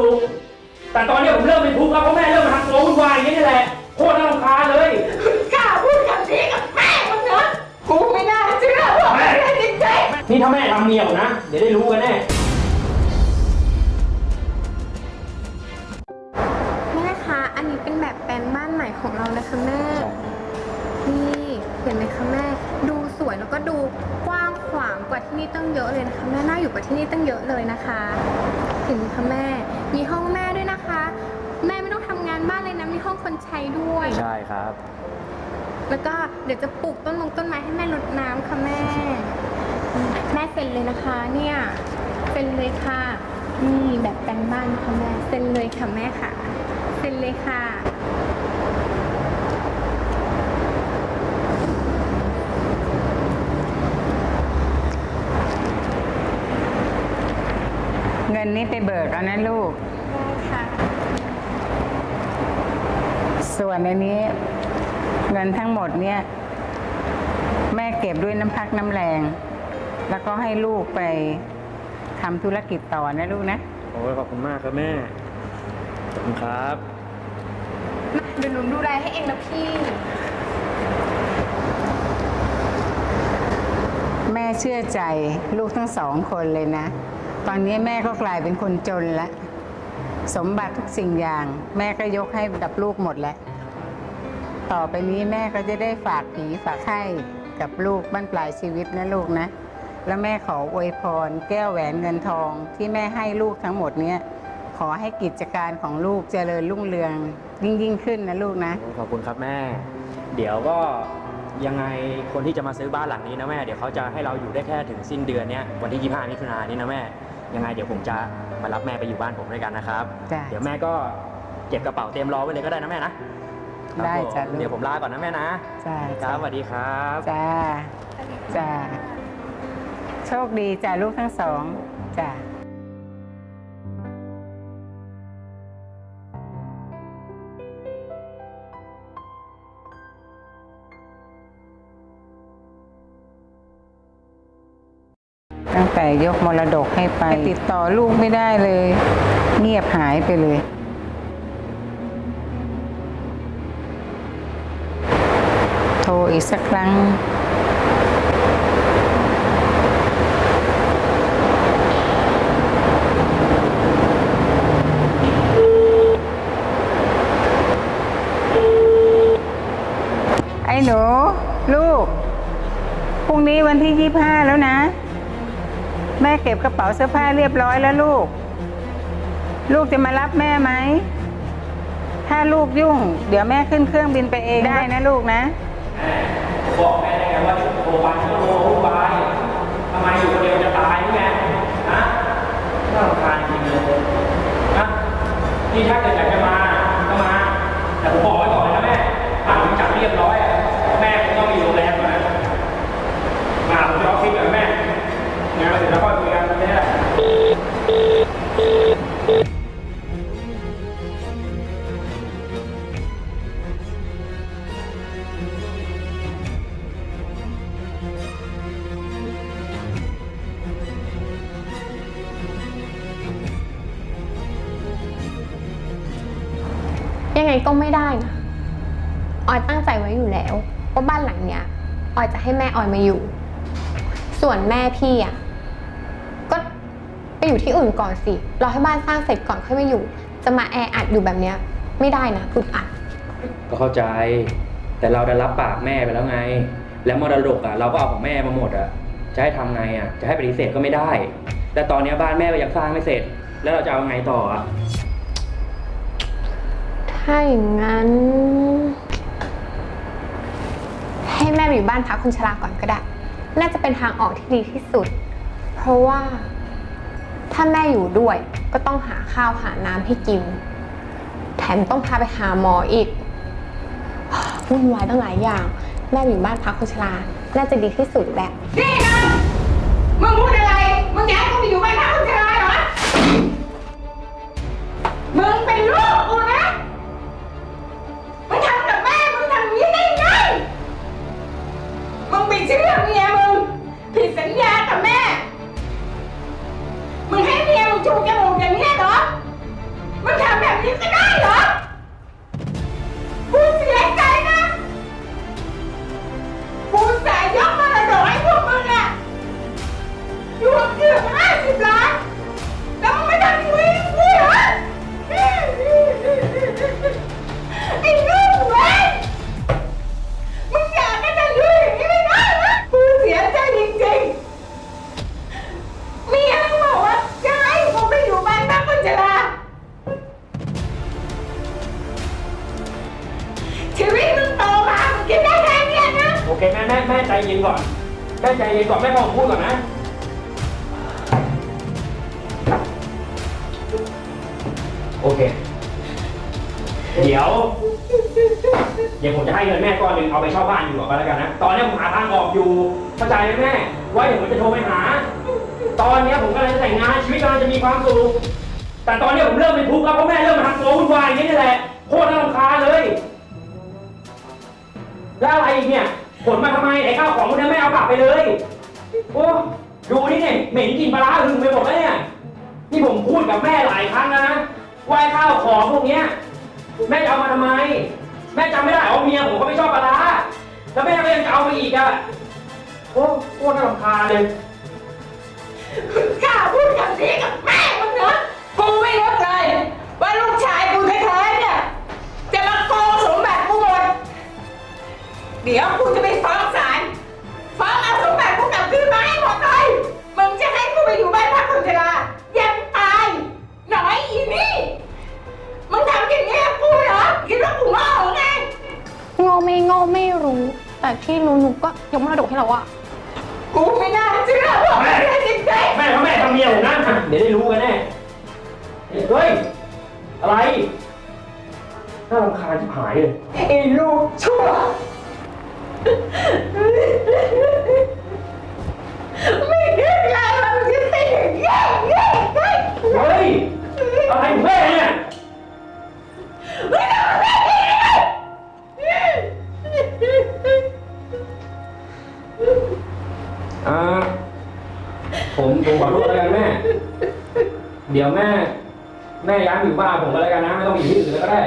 ำลังจะมีความสุขแต่ตอนเนี้ยผมเริ่มเป็นทุกข์แล้วเพราะแม่เริ่มมาทำตัววุ่นวายอย่างนี้นี่แหละ โคตรน่ารำคาญเลย กล้าพูดคำนี้กับแม่มึงนะกูไม่น่าเชื่อว่าแม่จริงนี่ถ้าแม่ทำเนียวนะ เดี๋ยวได้รู้กันแน่แม่คะ อันนี้เป็นแบบแปลนบ้านใหม่ของเรานะคะแม่ นี่เห็นไหมคะแม่ ดูสวยแล้วก็ดูกว้างขวางกว่าที่นี่ตั้งเยอะเลยนะคะแม่น่าอยู่กว่าที่นี่ตั้งเยอะเลยนะคะ เห็นไหมคะแม่ มีห้องแม่ด้วยนะคะ แม่ไม่ต้องทำงานบ้านเลยนะมีห้องคนใช้ด้วย ใช่ครับ แล้วก็เดี๋ยวจะปลูกต้นมงต้นไม้ให้แม่รดน้ำค่ะแม่ แม่เซ็นเลยนะคะ เนี่ยเซ็นเลยค่ะ นี่แบบแต่งบ้านนะคะแม่เซ็นเลยค่ะแม่ค่ะเซ็นเลยค่ะ เงินนี้ไปเบิกเอานะลูกได้ค่ะส่วนอันนี้ เงินทั้งหมดเนี่ย แม่เก็บด้วยน้ำพักน้ำแรง แล้วก็ให้ลูกไปทำธุรกิจต่อนะลูกนะ โอ้ยขอบคุณมากครับแม่ ขอบคุณครับ มาเดี๋ยวหนูดูแลให้เองนะพี่ แม่เชื่อใจลูกทั้งสองคนเลยนะต อนนี้แม่ก็กลายเป็นคนจนแล้ว สมบัติทุกสิ่งอย่าง แม่ก็ยกให้กับลูกหมดแล้ว ต่อไปนี้แม่ก็จะได้ฝากผีฝากไข่กับลูกบ้านปลายชีวิตนะลูกนะ แล้วแม่ขออวยพร แก้วแหวนเงินทองที่แม่ให้ลูกทั้งหมดเนี้ยขอให้กิจการของลูกเจริญรุ่งเรืองยิ่งยิ่งขึ้นนะลูกนะ ขอบคุณครับแม่ เดี๋ยวก็ยังไงคนที่จะมาซื้อบ้านหลังนี้นะแม่ เดี๋ยวเขาจะให้เราอยู่ได้แค่ถึงสิ้นเดือนเนี้ยวันที่ 25มิถุนายนนี้นะแม่ ยังไงเดี๋ยวผมจะมารับแม่ไปอยู่บ้านผมด้วยกันนะครับ จ้ะเดี๋ยวแม่ก็เก็บกระเป๋าเตรียมรอไว้เลยก็ได้นะแม่นะได้ครับผมจ้ะลูก เดี๋ยวผมลาก่อนนะแม่นะจ้าครับสวัสดีครับ จ้าจ้าโชคดีจ้าลูกทั้งสองจ้า ตั้งแต่ยกมรดกให้ไป ติดต่อลูกไม่ได้เลย เงียบหายไปเลยโทรอีกสักครั้ง ไอ้หนู ลูก พรุ่งนี้วันที่ยี่ห้าแล้วนะ แม่เก็บกระเป๋าเสื้อผ้าเรียบร้อยแล้วลูก ลูกจะมารับแม่ไหม ถ้าลูกยุ่ง เดี๋ยวแม่ขึ้นเครื่องบินไปเองได้นะลูกนะ บอกแม่ได้ไงว่าโทรไปโทร ไงก็ไม่ได้นะออยตั้งใจไว้อยู่แล้วว่าบ้านหลังเนี้ยออยจะให้แม่ออยมาอยู่ ส่วนแม่พี่อะก็ไปอยู่ที่อื่นก่อนสิรอให้บ้านสร้างเสร็จก่อนค่อยมาอยู่ จะมาแออัดอยู่แบบเนี้ย ไม่ได้นะอึดอัด ก็เข้าใจ แต่เราได้รับปากแม่ไปแล้วไง แล้วมรดกอะเราก็เอาของแม่มาหมดอะจะให้ทำไงอะจะให้ปฏิเสธก็ไม่ได้ แต่ตอนนี้บ้านแม่ก็ยังสร้างไม่เสร็จ แล้วเราจะเอาไงต่ออะ ถ้าอย่างนั้น ให้แม่ไปอยู่บ้านพักคนชราก่อนก็ได้ น่าจะเป็นทางออกที่ดีที่สุด เพราะว่า ถ้าแม่อยู่ด้วยก็ต้องหาข้าวหาน้ำให้กิน แถมต้องพาไปหาหมออีกวุ่นวายตั้งหลายอย่าง แม่อยู่บ้านพักคนชราน่าจะดีที่สุดแหละนี่นะมึงพูดอะไร เย็นก่อนแม่ใจเย็นก่อนแม่ฟังผมพูดก่อนนะ โอเค เดี๋ยว เดี๋ยวผมจะให้เงินแม่ก้อนหนึ่งเอาไปเช่าบ้านอยู่ก่อนก็แล้วกันนะ ตอนนี้ผมหาทางออกอยู่เข้าใจไหมแม่ว่าเดี๋ยวผมจะโทรไปหา ตอนนี้ผมกำลังจะแต่งงานชีวิตกำลังจะมีความสุข แต่ตอนนี้ผมเริ่มเป็นทุกข์แล้วเพราะแม่เริ่มมาทำตัววุ่นวายอย่างนี้นี่แหละโคตรน่ารำคาญเลย แล้วอะไรอีกเนี่ย ขนมาทำไมไอ้ข้าวของพวกนี้ไม่เอากลับไปเลย โอ้ดูนี่เนี่ยเหม็นกลินปลาร้าหึงไปหมดแล้วเนี่ยนี่ผมพูดกับแม่หลายครั้งแล้วนะว่าไอ้ข้าวของพวกเนี้ยแม่จะเอามาทำไม แม่จำไม่ได้เหรอเมียผมก็ไม่ชอบปลาร้าแล้วแม่ก็ยังจะเอามาอีกอะโอ้โคตรน่ารำคาญเลยกล้าพูดคำนี้กับแม่มึงเหรอกูไม่รู้เลย ว่าลูกช เดี๋ยวกูจะไปฟ้องศาล ฟ้องเอาสมบัติกูกลับคืนมาให้หมดเลย มึงจะให้กูไปอยู่บ้านพักคนชรายังตาย หน่อยอีนี่ มึงทำอย่างนี้กับกูเหรอ คิดว่ากูโง่เหรอไง โง่ไม่โง่ไม่รู้ แต่ที่รู้หนูก็ยกมรดกให้เราอะกูไม่น่าเชื่อพวกมึงเลยจริงๆแม่ทำแม่ทำเมียผมนะเดี๋ยวได้รู้กันแน่ เฮ้ย อะไร น่ารำคาญชิบหายเลยไอ้ลูกชั่ว ไม่คิดเลยว่ามันจะเป็นอย่างนี้เย้เย้เฮ้ย อะไรของแม่เนี่ย ไม่ทำแบบนี้เลยอ่า ผมผมขอโทษแล้วกันแม่ เดี๋ยวแม่ แม่ย้ายมาอยู่บ้านผมก็แล้วกันนะ ไม่ต้องอยู่ที่อื่นแล้วก็ได้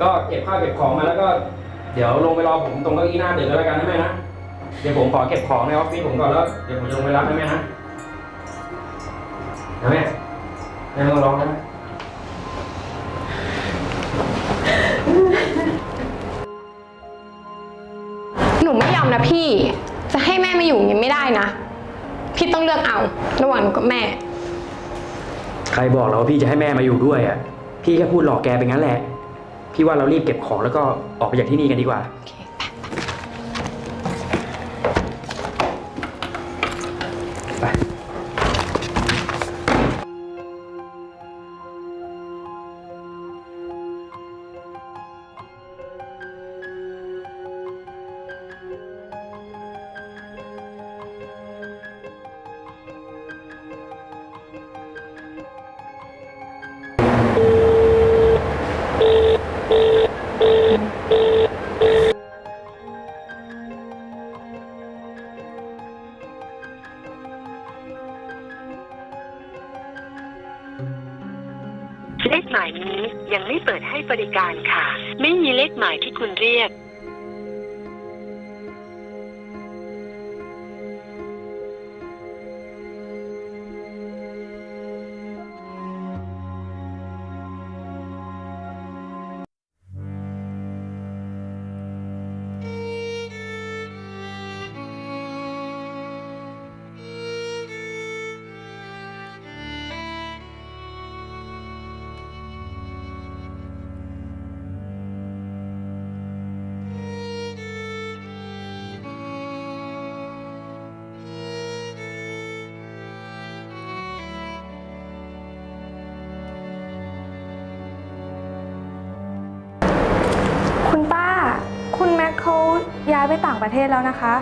ก็เก็บข้าวเก็บของมาแล้วก็ เดี๋ยวลงไปรอผมตรงเก้าอี้หน้าตึกก็แล้วกันนะแม่นะ เดี๋ยวผมขอเก็บของในออฟฟิศผมก่อนแล้วเดี๋ยวผมจะลงไปรับนะแม่นะนะแม่แม่ไม่ต้องร้องนะหนูไม่ยอมนะพี่ จะให้แม่มาอยู่อย่างนี้ไม่ได้นะ พี่ต้องเลือกเอา ระหว่างหนูกับแม่ ใครบอกเราว่าพี่จะให้แม่มาอยู่ด้วยอะ พี่แค่พูดหลอกแกไปงั้นแหละ พี่ว่าเรารีบเก็บของแล้วก็ออกไปจากที่นี่กันดีกว่า โอเค การค่ะ ไม่มีเลขหมายที่คุณเรียกายไปต่างประเทศแล้วนะคะ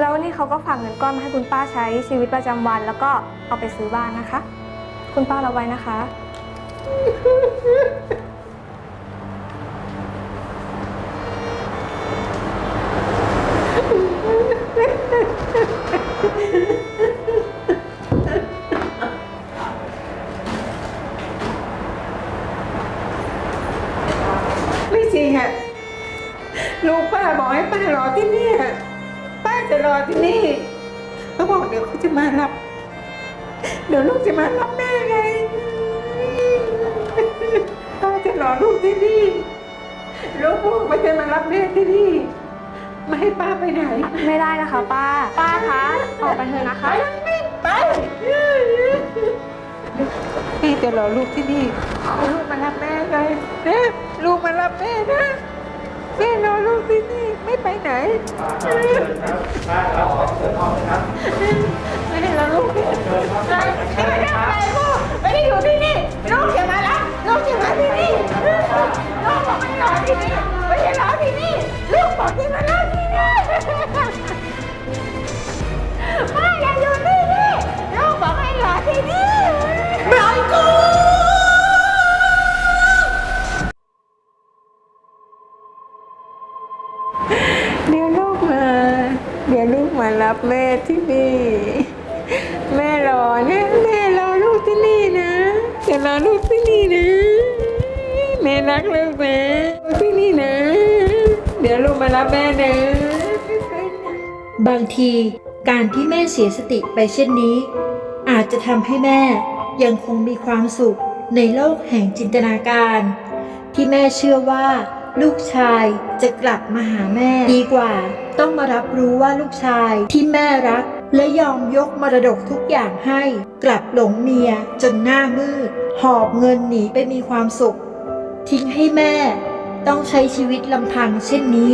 แล้วนี่เขาก็ฝากเงินก้อนมาให้คุณป้าใช้ชีวิตประจำวัน แล้วก็เอาไปซื้อบ้านนะคะ คุณป้าระไว้นะคะ ไม่จริงอะ ลูกป้าบอกให้ป้ารอที่นี่ป้าจะรอที่นี่เขาบอกเดี๋ยวเขาจะมารับ เดี๋ยวลูกจะมารับแม่ไง ป้าจะรอลูกที่นี่ลูกบอกว่าจะมารับแม่ที่นี่ไม่ให้ป้าไปไหน ไม่ได้นะคะ ป้า ป้าคะออกไปเถอะนะคะไปไปพี่จะรอลูกที่นี่ลูกมารับแม่เลยนะลูกมารับแม่นะ แม่รอลูกที่นี่ไม่ไปไหนป้าครับเชิญห้องเลยครับแม่รอลูกที่นี่ไม่ได้ไปลูกไม่ได้อยู่ที่นี่ลูกจะมาแล้วลูกจะมาที่นี่ลูกบอกไม่รอที่นี่ไม่ได้รอ รับแม่ที่นี่ แม่รอนะแม่รอลูกที่นี่นะจะรอลูกที่นี่นะแม่รักลูกนะลูกที่นี่นะ เดี๋ยวลูกมารับแม่นะบางทีการที่แม่เสียสติไปเช่นนี้ อาจจะทำให้แม่ยังคงมีความสุขในโลกแห่งจินตนาการ ที่แม่เชื่อว่า ลูกชายจะกลับมาหาแม่ดีกว่า ต้องมารับรู้ว่าลูกชายที่แม่รัก และยอมยกมรดกทุกอย่างให้ กลับหลงเมียจนหน้ามืด หอบเงินหนีไปมีความสุข ทิ้งให้แม่ ต้องใช้ชีวิตลำพังเช่นนี้